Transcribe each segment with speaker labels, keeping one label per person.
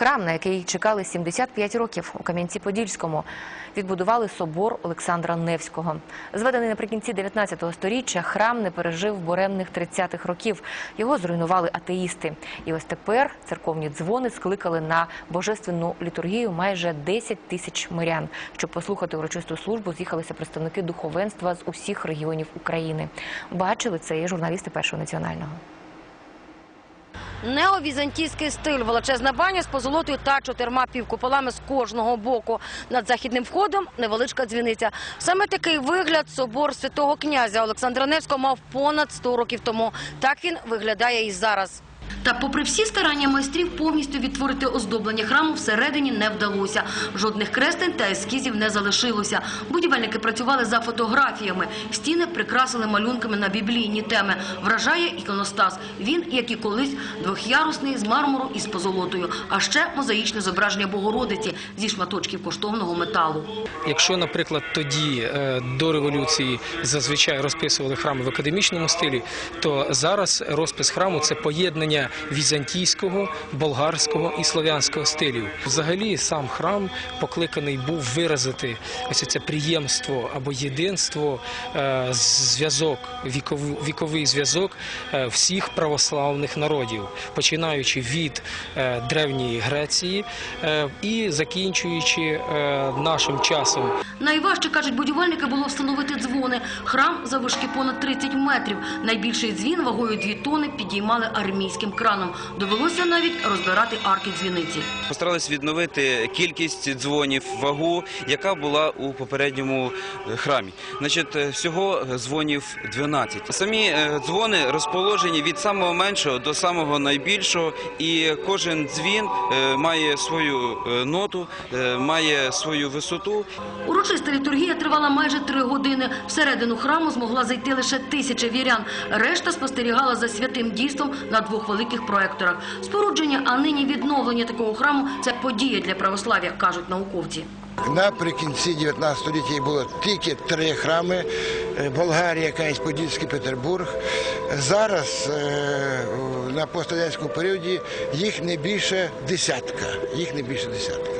Speaker 1: Храм, на який чекали 75 років у Кам'янці-Подільському, відбудували собор Олександра Невського. Зведений наприкінці 19 століття, храм не пережив буремних 30-х років. Його зруйнували атеїсти. І ось тепер церковні дзвони скликали на божественну літургію майже 10 тисяч мирян. Щоб послухати урочисту службу, з'їхалися представники духовенства з усіх регіонів України. Бачили це і журналісти першого національного.
Speaker 2: Неовізантійський стиль, величезна баня з позолотою та чотирма півкуполами з кожного боку. Над західним входом невеличка дзвіниця. Саме такий вигляд собор святого князя Олександра Невського мав понад 100 років тому. Так він виглядає і зараз. Та попри всі старання майстрів повністю відтворити оздоблення храму всередині не вдалося. Жодних крестень та ескізів не залишилося. Будівельники працювали за фотографіями. Стіни прикрасили малюнками на біблійні теми. Вражає іконостас. Він, як і колись, двохярусний з мармуру і з позолотою. А ще мозаїчне зображення Богородиці зі шматочків коштовного металу.
Speaker 3: Якщо, наприклад, тоді е, до революції зазвичай розписували храми в академічному стилі, то зараз розпис храму це поєднання візантійського, болгарського і слов'янського стилів. Взагалі, сам храм покликаний був виразити ось це приємство або єдинство, е, зв'язок, віковий, зв'язок е, всіх православних народів, починаючи від е, древньої Греції і закінчуючи нашим часом.
Speaker 2: Найважче, кажуть будівельники, було встановити дзвони. Храм завишки понад 30 метрів. Найбільший дзвін вагою 2 тони підіймали армійським краном. Довелося навіть розбирати арки дзвіниці.
Speaker 4: Постарались відновити кількість дзвонів, вагу, яка була у попередньому е, храмі. Значить, е, всього дзвонів 12. Самі е, дзвони розположені від самого меншого до самого найбільшого, і кожен дзвін е, має свою е, ноту, е, має свою висоту.
Speaker 2: Урочиста літургія тривала майже три години. Всередину храму змогла зайти лише тисяча вірян. Решта спостерігала за святим дійством на двох великих проекторах. Спорудження, а нині відновлення такого храму – це подія для православ'я, кажуть науковці.
Speaker 5: Наприкінці 19 століття було тільки три храми: е, Болгарія, Кам'янець-Подільський, Петербург. Зараз е, на пострадянському періоді їх не більше десятка. Їх не більше десятка.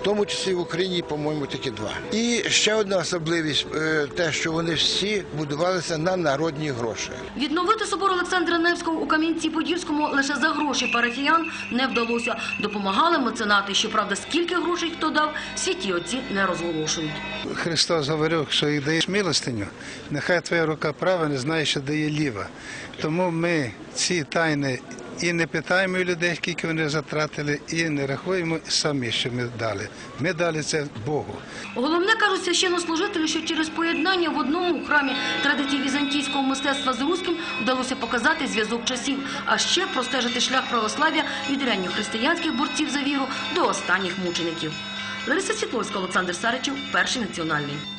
Speaker 5: В тому числі в Україні, по-моєму, тільки два. І ще одна особливість е, те, що вони всі будувалися на народні гроші.
Speaker 2: Відновити собор Олександра Невського у Кам'янці-Подільському лише за гроші парафіян не вдалося. Допомагали меценати. Щоправда, скільки грошей хто дав, святі отці не розголошують.
Speaker 6: Христос говорив, що як даєш милостиню, нехай твоя рука права не знає, що дає ліва. Тому ми ці тайни і не питаємо людей, скільки вони затратили, і не рахуємо самі, що ми дали. Ми дали це Богу.
Speaker 2: Головне, кажуть священнослужителі, що через поєднання в одному храмі традицій візантійського мистецтва з руським вдалося показати зв'язок часів, а ще простежити шлях православ'я від ранньохристиянських борців за віру до останніх мучеників. Лариса Світловська, Олександр Саричів, Перший національний.